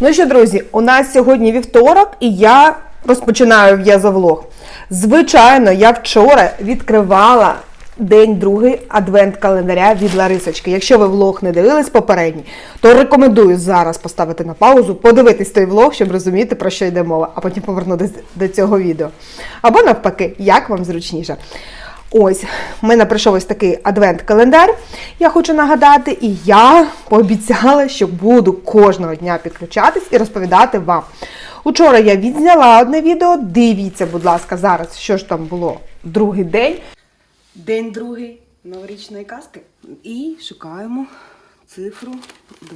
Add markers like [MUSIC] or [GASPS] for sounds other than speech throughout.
Ну що, друзі, у нас сьогодні вівторок, і я розпочинаю в'язовлог. Звичайно, я вчора відкривала день другий адвент календаря від Ларисочки. Якщо ви влог не дивились попередній, то рекомендую зараз поставити на паузу, подивитись той влог, щоб розуміти, про що йде мова, а потім повернутися до цього відео. Або навпаки, як вам зручніше. Ось, в мене прийшов ось такий адвент-календар. Я хочу нагадати, і я пообіцяла, що буду кожного дня підключатись і розповідати вам. Учора я відзняла одне відео. Дивіться, будь ласка, зараз, що ж там було другий день. День другий новорічної казки. І шукаємо цифру 2,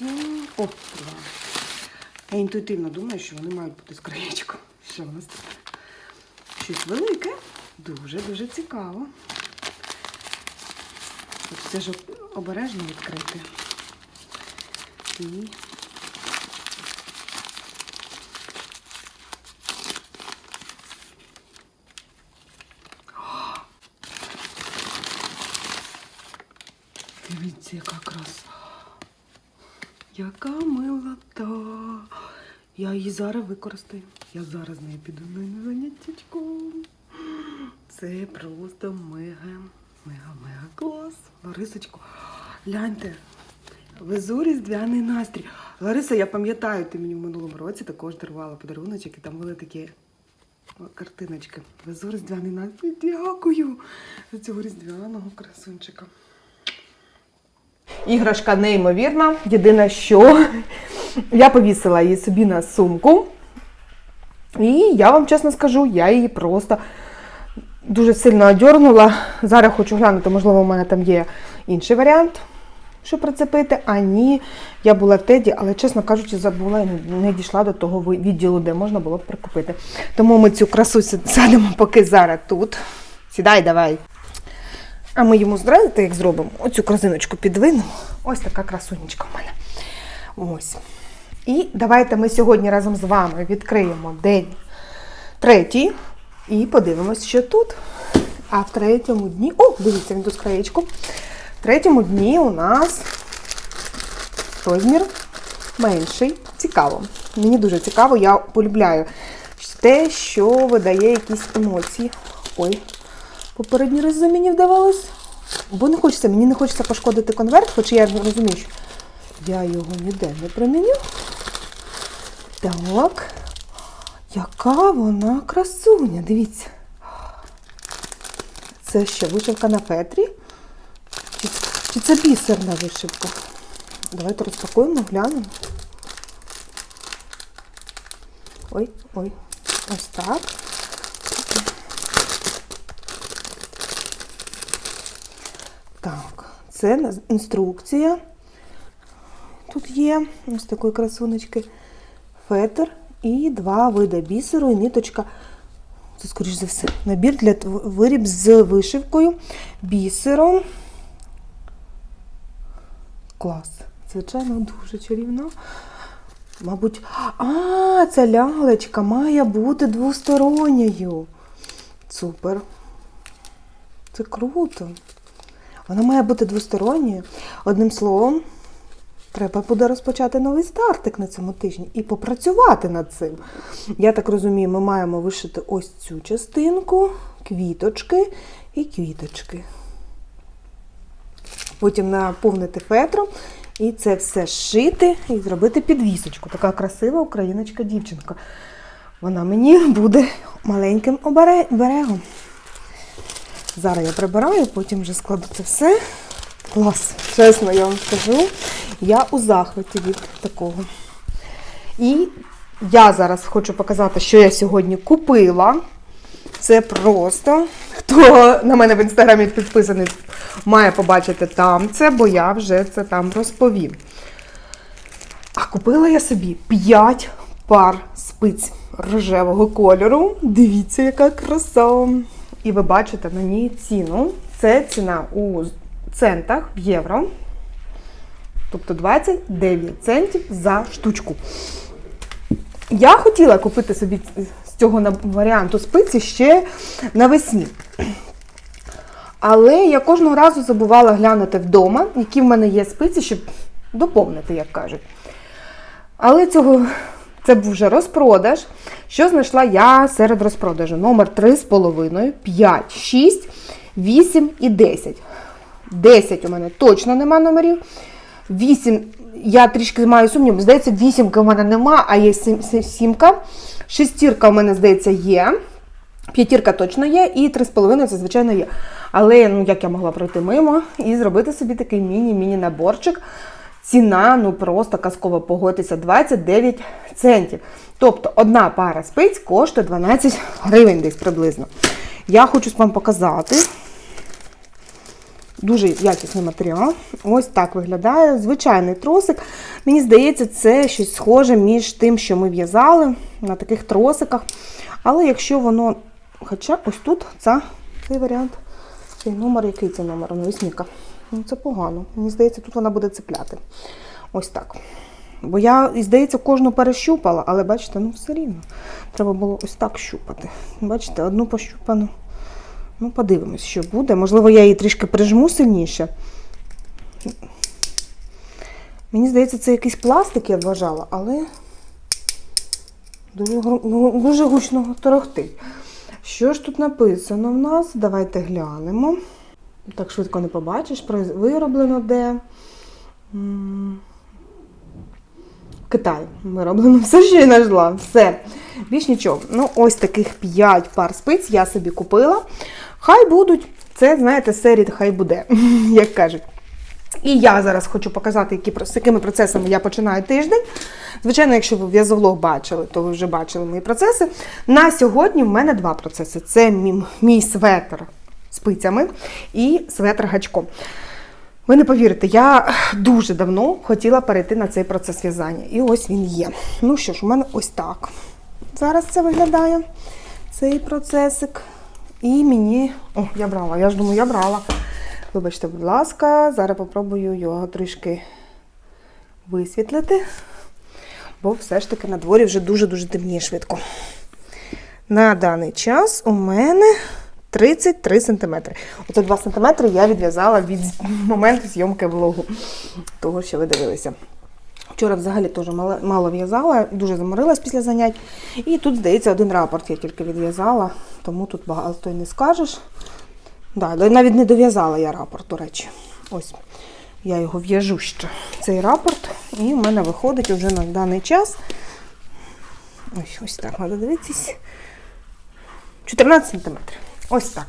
8, о, 2. Я інтуїтивно думаю, що вони мають бути з краєчком. Що у нас тут? Щось велике. Дуже-дуже цікаво. Тут все ж обережно відкрити. І Дивіться, яка краса. Яка милота. Я її зараз використаю. Я зараз з нею піду на заняттячко. Це просто мега, мега, мега клас. Ларисочко, гляньте, везу різдвяний настрій. Лариса, я пам'ятаю, ти мені в минулому році також дарувала подаруночок, і там були такі картиночки. Везу різдвяний настрій. Дякую за цього різдвяного красунчика. Іграшка неймовірна. Єдине, що я повісила її собі на сумку. І я вам чесно скажу, я її просто дуже сильно одьорнула. Зараз хочу глянути, можливо, у мене там є інший варіант, щоб прицепити. А ні, я була в теді, але, чесно кажучи, забула і не- дійшла до того відділу, де можна було б прикупити. Тому ми цю красу садимо поки зараз тут. Сідай, давай. А ми йому знаєте, як зробимо? Оцю корзиночку підвинемо. Ось така красунечка в мене. Ось. І давайте ми сьогодні разом з вами відкриємо день третій і подивимось, що тут. А в третьому дні. О, дивіться, він тут з краєчком. В третьому дні у нас розмір менший. Цікаво. Мені дуже цікаво, я полюбляю те, що видає якісь емоції. Ой, попередній раз мені вдавалось. Бо не хочеться, мені не хочеться пошкодити конверт, хоч я розумію, що я його ніде не приміню. Так. Яка вона красуня, дивіться. Це що, вишивка на фетрі? Чи, чи це бісерна вишивка? Давайте розпакуємо, глянемо. Ой, ой, ось так. Так, це інструкція. Тут є ось такої красунечки фетр і два види бісеру і ниточка. Це, скоріш за все, набір для виріб з вишивкою, бісером. Клас. Звичайно, дуже чарівно. Мабуть, а, ця лялечка має бути двосторонньою. Супер. Це круто. Вона має бути двосторонньою. Одним словом, треба буде розпочати новий стартик на цьому тижні і попрацювати над цим. Я так розумію, ми маємо вишити ось цю частинку, квіточки і квіточки. Потім наповнити фетром і це все зшити і зробити підвісочку. Така красива україночка дівчинка. Вона мені буде маленьким оберегом. Зараз я прибираю, потім вже складу це все. Клас, чесно, я вам скажу. Я у захваті від такого. І я зараз хочу показати, що я сьогодні купила. Це просто. Хто на мене в інстаграмі підписаний, має побачити там це, бо я вже це там розповім. А купила я собі 5 пар спиць рожевого кольору. Дивіться, яка краса. І ви бачите на ній ціну. Це ціна у центах в євро. Тобто 29 центів за штучку. Я хотіла купити собі з цього варіанту спиці ще навесні. Але я кожного разу забувала глянути вдома, які в мене є спиці, щоб доповнити, як кажуть. Але цього це був вже розпродаж. Що знайшла я серед розпродажу? Номер 3,5, 5, 6, 8 і 10. 10 у мене точно нема номерів. 8 я трішки маю сумнів, здається, вісімки у мене нема, а є сім- сім- сімка. Шестірка у мене, здається, є. П'ятірка точно є, і 3,5 це, звичайно, є. Але ну, як я могла пройти мимо і зробити собі такий міні-міні наборчик. Ціна, ну просто казково погодьтеся, 29 центів. Тобто одна пара спиць коштує 12 гривень десь приблизно. Я хочу вам показати. Дуже якісний матеріал. Ось так виглядає. Звичайний тросик. Мені здається, це щось схоже між тим, що ми в'язали на таких тросиках. Але якщо воно. Хоча ось тут ця, цей варіант, цей номер, який це номер? Ну, восьміка. Ну, це погано. Мені здається, тут вона буде цепляти. Ось так. Бо я, здається, кожну перещупала, але бачите, ну все рівно. Треба було ось так щупати. Бачите, одну пощупану. Ну, подивимось, що буде. Можливо, я її трішки прижму сильніше. Мені здається, це якийсь пластик, я вважала, але дуже, ну, дуже гучно торохтить. Що ж тут написано в нас? Давайте глянемо. Так швидко не побачиш. Вироблено де. Китай. Вироблено [LAUGHS] все, що я знайшла. Все. Більш нічого. Ну, ось таких 5 пар спиць я собі купила. Хай будуть. Це, знаєте, серія хай буде, [LAUGHS] як кажуть. І я зараз хочу показати, які, з якими процесами я починаю тиждень. Звичайно, якщо ви в'язовлог бачили, то ви вже бачили мої процеси. На сьогодні в мене два процеси: це мій, мій светр спицями і светр гачком. Ви не повірите, я дуже давно хотіла перейти на цей процес в'язання. І ось він є. Ну що ж, у мене ось так. Зараз це виглядає, цей процесик. І мені. О, я брала, я ж думаю, я брала. Вибачте, будь ласка, зараз попробую його трішки висвітлити, бо все ж таки на дворі вже дуже-дуже темніє швидко. На даний час у мене 33 см. Оце 2 см я відв'язала від моменту зйомки влогу, того, що ви дивилися. Вчора взагалі теж мало, в'язала, дуже заморилась після занять. І тут, здається, один рапорт я тільки відв'язала, тому тут багато й не скажеш. Да, навіть не дов'язала я рапорт, до речі. Ось я його в'яжу ще, цей рапорт, і в мене виходить вже на даний час. Ось, ось так, треба дивитись. 14 см. Ось так.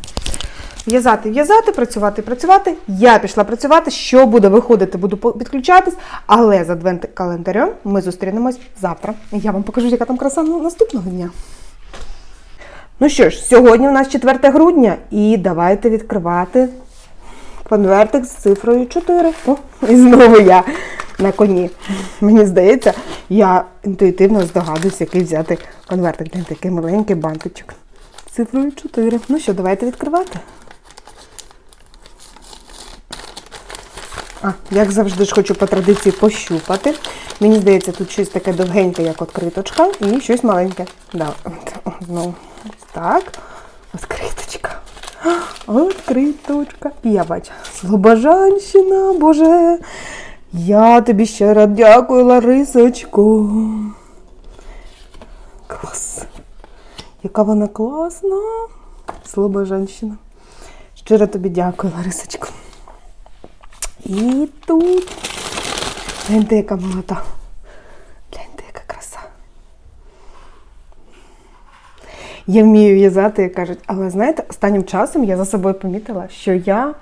В'язати, в'язати, працювати, працювати. Я пішла працювати. Що буде виходити, буду підключатись. Але за адвент календарем ми зустрінемось завтра. Я вам покажу, яка там краса наступного дня. Ну що ж, сьогодні у нас 4 грудня, і давайте відкривати конвертик з цифрою 4. О, і знову я на коні. Мені здається, я інтуїтивно здогадуюсь, який взяти конвертик. Такий маленький бантичок. Цифрою 4. Ну що, давайте відкривати. А, як завжди ж хочу по традиції пощупати. Мені здається, тут щось таке довгеньке, як откриточка, і щось маленьке. Да, от, так. Откриточка. Откриточка. Я бачу. Слобожанщина, Боже. Я тобі ще раз дякую, Ларисочко. Клас. Яка вона класна. Слобожанщина. Щиро тобі дякую, Ларисочко. І тут. Гляньте, яка молода. Гляньте, яка краса. Я вмію в'язати, як кажуть, але знаєте, останнім часом я за собою помітила, що я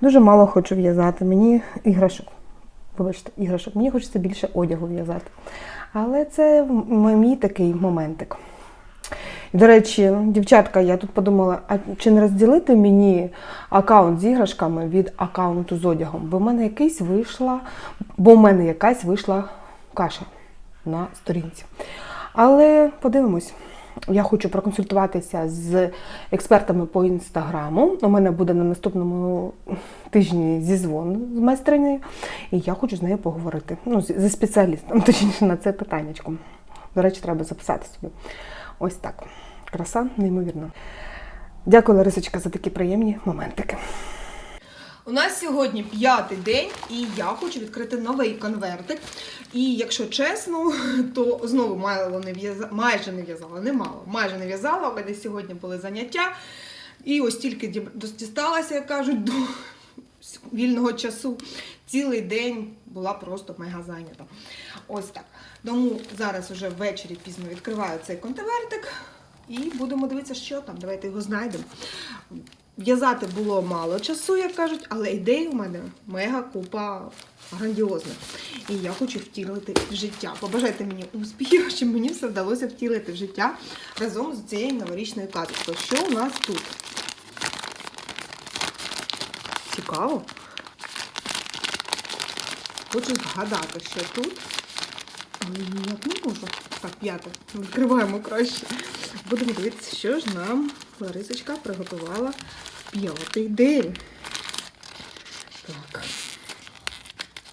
дуже мало хочу в'язати. Мені іграшок. Вибачте, іграшок. Мені хочеться більше одягу в'язати. Але це мій такий моментик. До речі, дівчатка, я тут подумала, а чи не розділити мені аккаунт з іграшками від аккаунту з одягом? Бо в мене якийсь вийшла, бо в мене якась вийшла каша на сторінці. Але подивимось. Я хочу проконсультуватися з експертами по інстаграму. У мене буде на наступному тижні зізвон з майстринею, і я хочу з нею поговорити. Ну, зі спеціалістом, [LAUGHS] точніше, на це питаннячко. До речі, треба записати собі. Ось так. Краса, неймовірна. Дякую, Ларисочка, за такі приємні моментики. У нас сьогодні п'ятий день, і я хочу відкрити новий конвертик. І якщо чесно, то знову мало не в'язала, майже не в'язала, не мало, майже не в'язала. У мене сьогодні були заняття. І ось тільки дісталася, як кажуть, до вільного часу. Цілий день була просто мега зайнята. Ось так. Тому зараз вже ввечері пізно відкриваю цей конвертик і будемо дивитися, що там. Давайте його знайдемо. В'язати було мало часу, як кажуть, але ідей у мене мега купа грандіозна. І я хочу втілити в життя. Побажайте мені успіхів, [LAUGHS] щоб мені все вдалося втілити в життя разом з цією новорічною казкою. Що у нас тут? Цікаво. Хочу згадати, що тут. Але ніяк не можу. Так, п'яте. Відкриваємо краще. Будемо дивитися, що ж нам Ларисочка приготувала в п'ятий день. Так.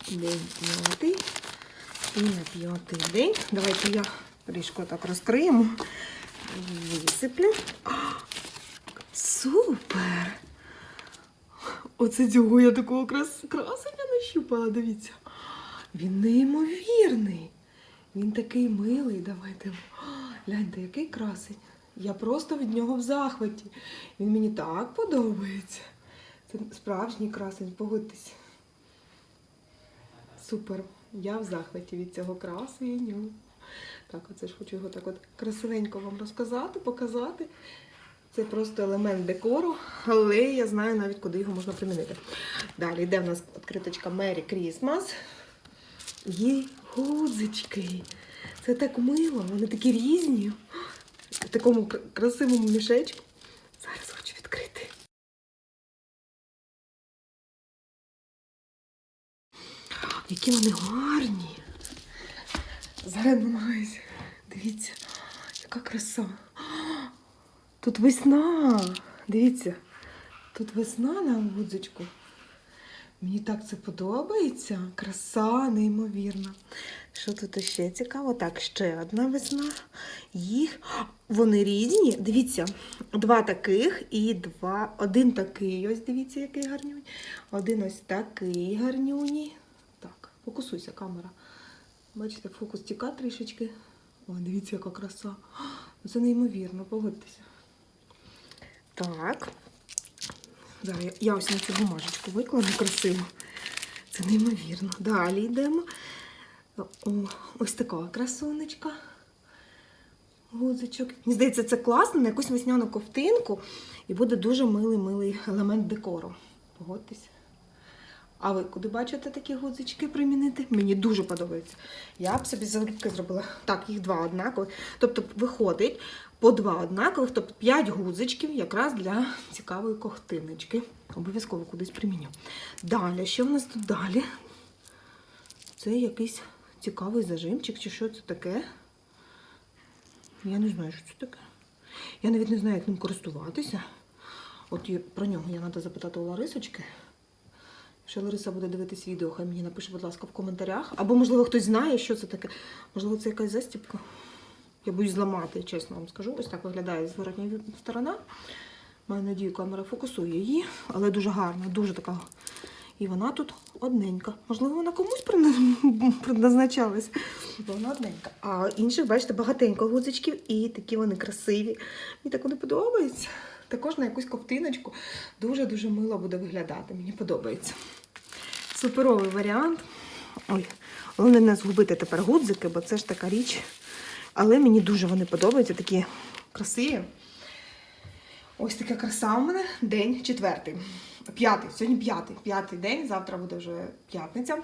День п'ятий. І на п'ятий день. Давайте я трішки так розкриємо. Висиплю. Супер! Оце цього я такого крас... красення нащупала, дивіться. Він неймовірний. Він такий милий. Давайте. Гляньте, який красень. Я просто від нього в захваті. Він мені так подобається. Це справжній красень, погодьтесь. Супер. Я в захваті від цього красеню. Так, оце ж хочу його так от красивенько вам розказати, показати. Це просто елемент декору, але я знаю навіть, куди його можна примінити. Далі йде в нас відкриточка Merry Christmas. Є гудзички. Це так мило, вони такі різні. В такому красивому мішечку. Зараз хочу відкрити. Які вони гарні. Зараз намагаюся. Дивіться, яка краса. Тут весна. Дивіться, тут весна на гудзичку. Мені так це подобається. Краса неймовірна. Що тут ще цікаво? Так, ще одна весна. Їх вони різні. Дивіться, два таких і два. Один такий. Ось дивіться, який гарнюнь. Один ось такий гарнюній. Так, фокусуйся, камера. Бачите, фокус тіка трішечки. О, дивіться, яка краса. Це неймовірно, погодьтеся. Так. Зараз я, ось на цю бумажечку викладу красиво. Це неймовірно. Далі йдемо. О, ось така красунечка. Гудзичок. Мені здається, це класно на якусь весняну ковтинку і буде дуже милий-милий елемент декору. Погодьтесь. А ви куди бачите такі гудзички примінити? Мені дуже подобається. Я б собі залюбки зробила. Так, їх два однакових. Тобто виходить по два однакових, тобто 5 гудзичків якраз для цікавої ковтиночки. Обов'язково кудись приміню. Далі, що в нас тут далі? Це якийсь цікавий зажимчик, чи що це таке? Я не знаю, що це таке. Я навіть не знаю, як ним користуватися. От про нього я треба запитати у Ларисочки. Якщо Лариса буде дивитись відео, хай мені напише, будь ласка, в коментарях. Або, можливо, хтось знає, що це таке. Можливо, це якась застіпка. Я боюсь зламати, чесно вам скажу. Ось так виглядає зворотня сторона. Маю надію, камера фокусує її, але дуже гарна, дуже така. І вона тут одненька. Можливо, вона комусь предна- [LAUGHS] предназначалась. Вона одненька. А інших, бачите, багатенько гудзичків, і такі вони красиві. Мені так вони подобаються. Також на якусь ковтиночку дуже-дуже мило буде виглядати. Мені подобається. Суперовий варіант. Ой, головне не згубити тепер гудзики, бо це ж така річ. Але мені дуже вони подобаються, такі красиві. Ось така краса у мене. День четвертий. П'ятий. Сьогодні п'ятий. П'ятий день, завтра буде вже п'ятниця.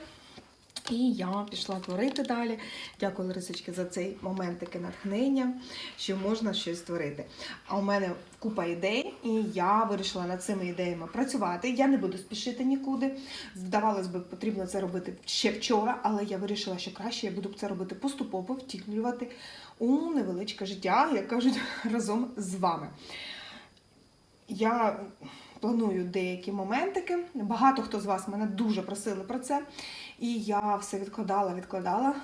І я пішла творити далі. Дякую, Ларисочки, за цей момент таке натхнення, що можна щось створити. А у мене купа ідей, і я вирішила над цими ідеями працювати. Я не буду спішити нікуди. Здавалось би, потрібно це робити ще вчора, але я вирішила, що краще я буду це робити поступово, втілювати у невеличке життя, як кажуть, [LAUGHS] разом з вами. Я планую деякі моментики. Багато хто з вас мене дуже просили про це. І я все відкладала, відкладала.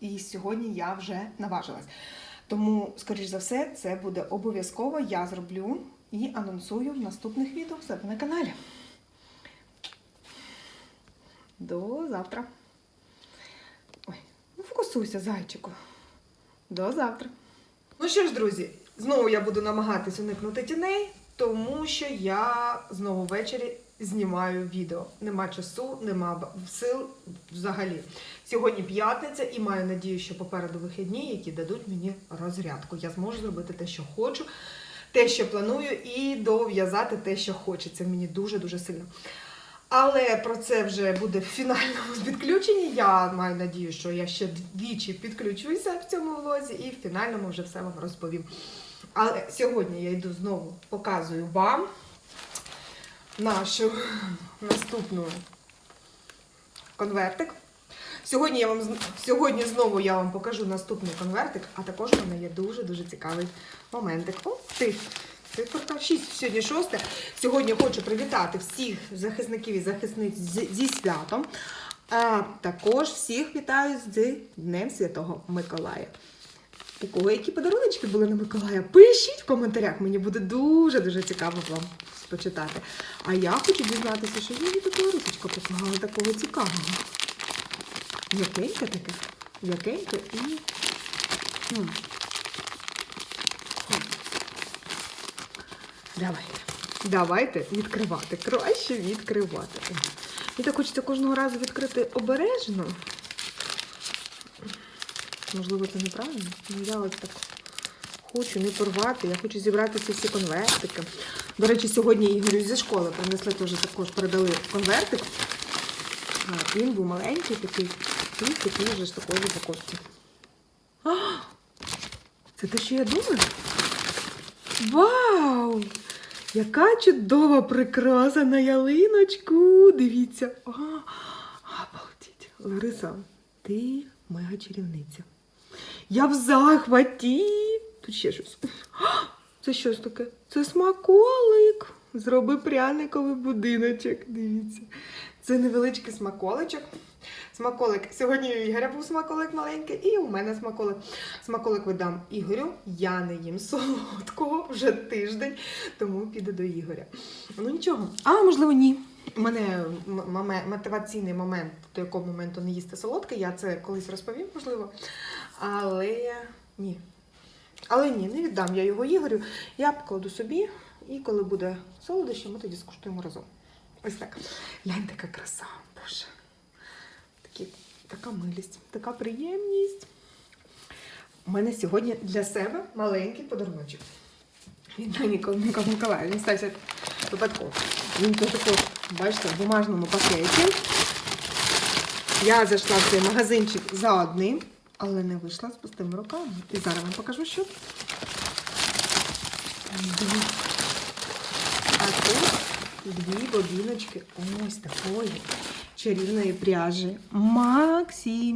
І сьогодні я вже наважилась. Тому, скоріш за все, це буде обов'язково. Я зроблю і анонсую в наступних відео в себе на каналі. До завтра. Ой, ну фокусуйся, зайчику. До завтра. Ну що ж, друзі, знову я буду намагатись уникнути тіней, тому що я знову ввечері знімаю відео. Нема часу, нема сил взагалі. Сьогодні п'ятниця і маю надію, що попереду вихідні, які дадуть мені розрядку. Я зможу зробити те, що хочу, те, що планую, і дов'язати те, що хочеться. Мені дуже-дуже сильно. Але про це вже буде в фінальному [LAUGHS] підключенні. Я маю надію, що я ще двічі підключуся в цьому влозі і в фінальному вже все вам розповім. Але сьогодні я йду знову, показую вам нашу наступну конвертик. Сьогодні, я вам, сьогодні знову я вам покажу наступний конвертик, а також в мене є дуже-дуже цікавий моментик. О, ти! Циферка 6, сьогодні 6. Сьогодні хочу привітати всіх захисників і захисниць зі святом. А також всіх вітаю з Днем Святого Миколая. У кого які подарунки були на Миколая? Пишіть в коментарях, мені буде дуже-дуже цікаво вам почитати. А я хочу дізнатися, що мені така русочка поклала такого цікавого. М'якеньке таке, м'якеньке і. м, Давайте. Давайте відкривати. Краще відкривати. Мені так хочеться кожного разу відкрити обережно. Можливо, це неправильно. Ну я ось так хочу не порвати. Я хочу зібрати ці всі конвертики. До речі, сьогодні Ігорю зі школи принесли теж також передали конвертик. Він був маленький такий, і такий вже з такої упаковки. Це те, що я думаю? Вау! Яка чудова прикраса на ялиночку! Дивіться. А, обалдіть. Лариса, ти моя чарівниця. Я в захваті. Тут ще щось. [GASPS] Це щось таке? Це смаколик. Зроби пряниковий будиночок. Дивіться. Це невеличкий смаколичок. Смаколик. Сьогодні у Ігоря був смаколик маленький, і у мене смаколик. Смаколик видам Ігорю. Я не їм солодкого вже тиждень, тому піду до Ігоря. Ну нічого. А можливо, ні. У мене мотиваційний момент, до якого моменту не їсти солодке. Я це колись розповім, можливо. Але ні. Але ні, не віддам я його Ігорю. Я покладу собі, і коли буде солодощі, ми тоді скуштуємо разом. Ось так. Глянь, така краса, Боже. Такі, така милість, така приємність. У мене сьогодні для себе маленький подаруночок. Мені Микола Миколаїв, він стався випадково. Він тут також, бачите, в бумажному пакеті. Я зайшла в цей магазинчик за одним, але не вийшла з пустими руками. І зараз вам покажу, що. А тут дві бобіночки ось такої чарівної пряжі. Максі.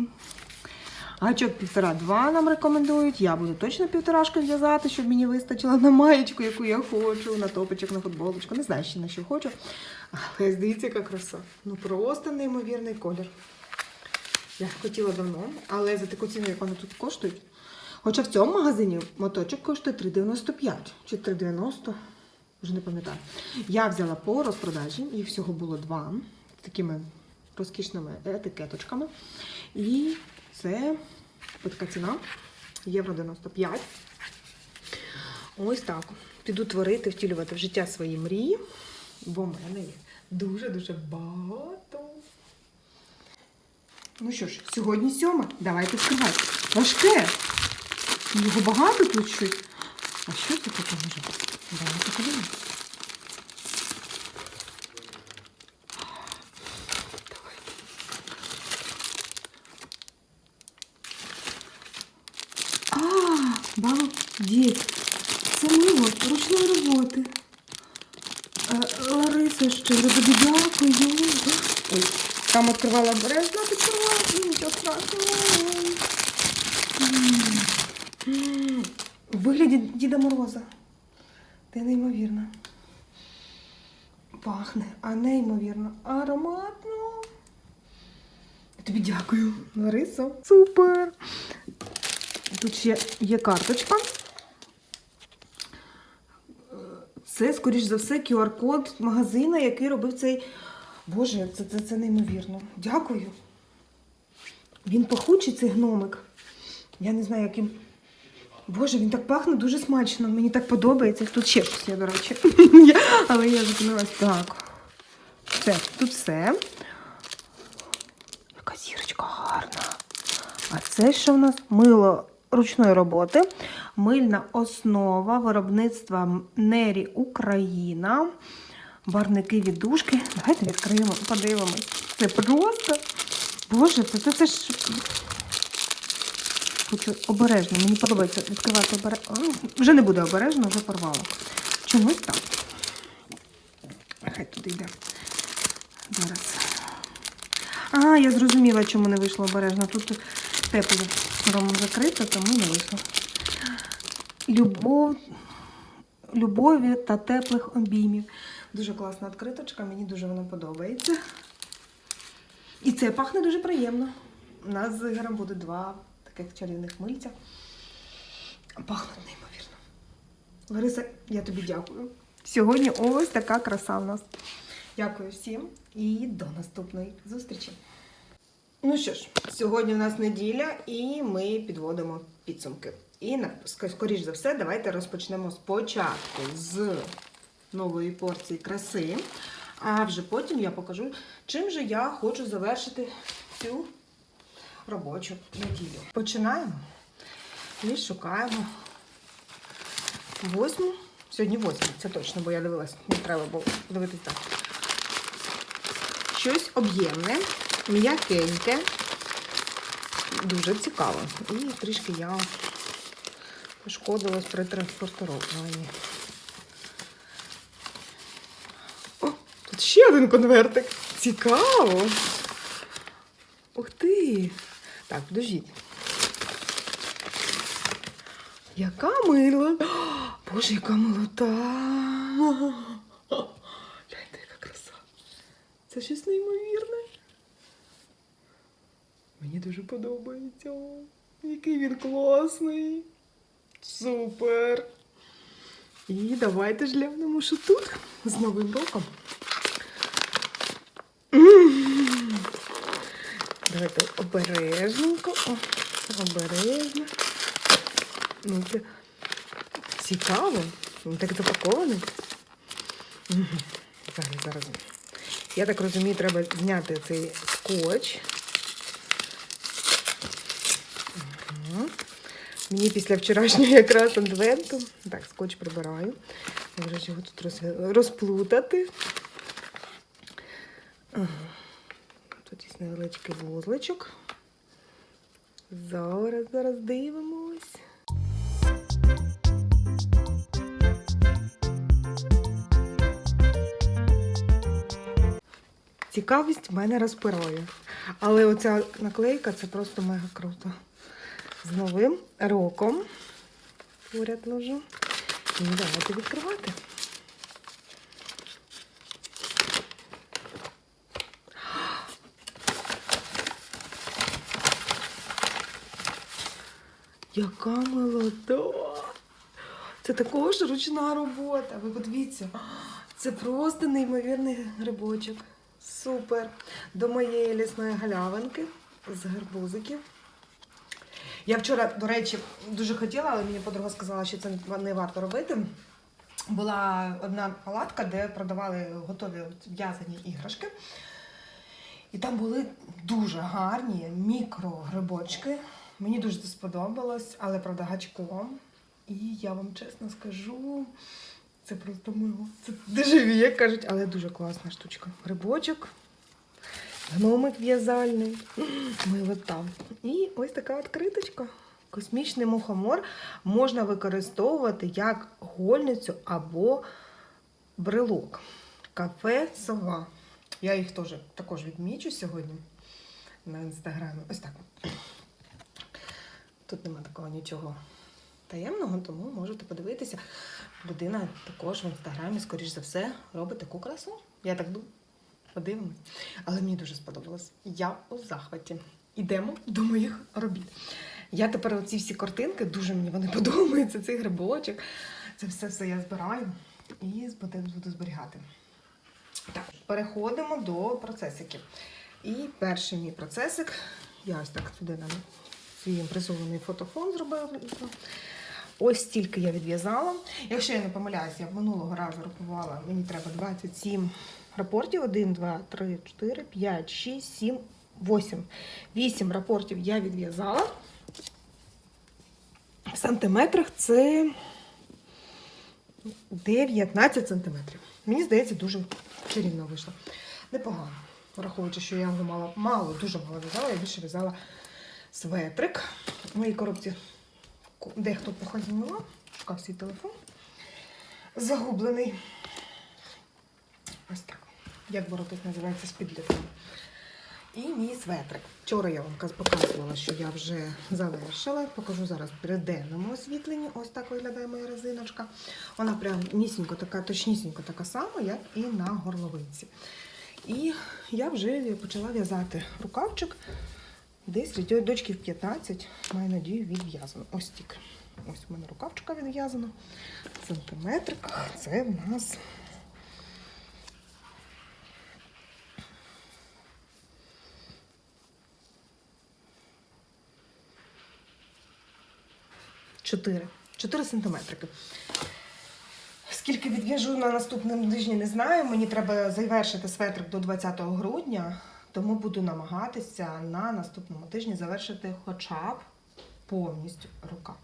Гачок півтора-два нам рекомендують. Я буду точно півторашку в'язати, щоб мені вистачило на маєчку, яку я хочу, на топочок, на футболочку. Не знаю ще на що хочу. Але дивіться, яка краса. Ну просто неймовірний колір. Я хотіла давно, але за таку ціну, як вони тут коштують. Хоча в цьому магазині моточок коштує 3,95 чи 3,90, вже не пам'ятаю. Я взяла по розпродажі, їх всього було два з такими розкішними етикеточками. І це така ціна євро 95. Ось так. Піду творити, втілювати в життя свої мрії, бо в мене їх дуже-дуже багато. Ну що ж, сьогодні сьома. Давайте відкривати. Важке. Його багато тут щось. А що це таке може? Давайте подивимось. Балдеть. Це мило ручної роботи. Е, Лариса, тобі дякую. Там відкривала обережно, відкривала, ну, нічого страшного. М. М. У вигляді Діда Мороза. Ти неймовірна. Пахне, а неймовірно, ароматно. Тобі дякую, Ларисо. Супер. Тут ще є карточка. Це, скоріш за все, QR-код магазину, який робив цей Боже, це, це, це неймовірно. Дякую. Він пахучий, цей гномик. Я не знаю, яким. Боже, він так пахне дуже смачно. Мені так подобається. Тут ще щось є, до речі. [LAUGHS] Але я зупинилась. Так. Все, тут все. Яка зірочка гарна. А це що в нас? Мило ручної роботи, мильна основа виробництва Нері Україна, барники віддушки. Давайте відкриємо, подивимось. Це просто. Боже, це, це, це ж. Хочу обережно. Мені подобається відкривати обережно. Вже не буде обережно, вже порвала. Чомусь так. Хай туди йде. Зараз. А, я зрозуміла, чому не вийшло обережно. Тут тепло закрито, тому не вийшло. Любов, любові та теплих обіймів. Дуже класна відкриточка, мені дуже вона подобається. І це пахне дуже приємно. У нас з Ігорем буде два таких чарівних мильця. Пахнуть неймовірно. Лариса, я тобі дякую. Сьогодні ось така краса в нас. Дякую всім і до наступної зустрічі. Ну що ж, сьогодні у нас неділя, і ми підводимо підсумки. І скоріш за все, давайте розпочнемо спочатку з нової порції краси. А вже потім я покажу, чим же я хочу завершити цю робочу неділю. Починаємо і шукаємо восьму. Сьогодні восьму, це точно, бо я дивилась, не треба було дивитись так. Щось об'ємне, м'якеньке, дуже цікаво. І трішки я пошкодилась при транспортуванні. О, тут ще один конвертик. Цікаво. Ух ти! Так, подождіть. Яка мила! Боже, яка милота! Гляньте, яка краса! Це щось неймовірне. Мені дуже подобається. Який він класний. Супер. І давайте ж глянемо, що тут з Новим роком. Давайте обережненько. О, обережно. Ну, це цікаво. Він так запакований. Зараз, зараз. Я так розумію, треба зняти цей скотч. Ага. Мені після вчорашнього якраз адвенту. Так, скотч прибираю. Вже його тут розплутати. Ага. Невеличкий вузличок. Зараз, зараз дивимось. Цікавість мене розпирає. Але оця наклейка це просто мега круто. З новим роком. Поряд ложу. І давайте відкривати. Яка молода! Це також ручна робота. Ви подивіться, це просто неймовірний грибочок. Супер. До моєї лісної галявинки з гарбузиків. Я вчора, до речі, дуже хотіла, але мені подруга сказала, що це не варто робити. Була одна палатка, де продавали готові в'язані іграшки. І там були дуже гарні мікрогрибочки. Мені дуже це сподобалось, але правда гачком. І я вам чесно скажу, це просто мило. Це дуже як кажуть, але дуже класна штучка. Грибочок, гномик в'язальний, милота. І ось така відкриточка. Космічний мухомор можна використовувати як гольницю або брелок. Кафе сова. Я їх теж також відмічу сьогодні на інстаграмі. Ось так. Тут нема такого нічого таємного, тому можете подивитися. Людина також в інстаграмі, скоріш за все, робить таку красу. Я так думаю. Подивимось. Але мені дуже сподобалось. Я у захваті. Ідемо до моїх робіт. Я тепер оці всі картинки, дуже мені вони [LAUGHS] подобаються, цей грибочок. Це все все я збираю і буду зберігати. Так, переходимо до процесиків. І перший мій процесик, я ось так сюди на свій імпресований фотофон зробила. Ось стільки я відв'язала. Якщо я не помиляюсь, я минулого разу рахувала, мені треба 27 рапортів. 1, 2, 3, 4, 5, 6, 7, 8. 8 рапортів я відв'язала. В сантиметрах це 19 сантиметрів. Мені здається, дуже чарівно вийшло. Непогано. Враховуючи, що я його мало, мало, дуже мало в'язала, я більше в'язала светрик. В моїй коробці дехто походила, шукав свій телефон. Загублений. Ось так. Як боротись називається з підлітком. І мій светрик. Вчора я вам показувала, що я вже завершила. Покажу зараз при денному освітленні. Ось так виглядає моя резиночка. Вона прям нісінько така, точнісінько така сама, як і на горловинці. І я вже почала в'язати рукавчик. Десь від дочки в 15, маю надію, відв'язано. Ось тільки. Ось у мене рукавчика відв'язана. В сантиметриках це в нас Чотири. Чотири сантиметрики. Скільки відв'яжу на наступному тижні, не знаю. Мені треба завершити светрик до 20 грудня, тому буду намагатися на наступному тижні завершити хоча б повністю рукав.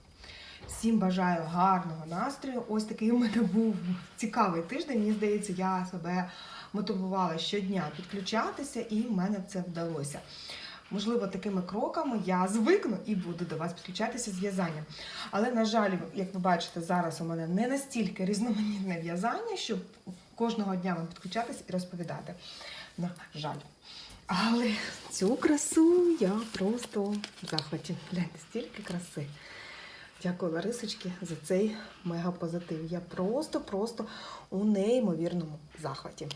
Всім бажаю гарного настрою. Ось такий у мене був цікавий тиждень. Мені здається, я себе мотивувала щодня підключатися, і в мене це вдалося. Можливо, такими кроками я звикну і буду до вас підключатися з в'язанням. Але, на жаль, як ви бачите, зараз у мене не настільки різноманітне в'язання, щоб кожного дня вам підключатись і розповідати. На жаль. Але цю красу я просто в захваті. Гляньте, стільки краси. Дякую, Ларисочки, за цей мега позитив. Я просто-просто у неймовірному захваті.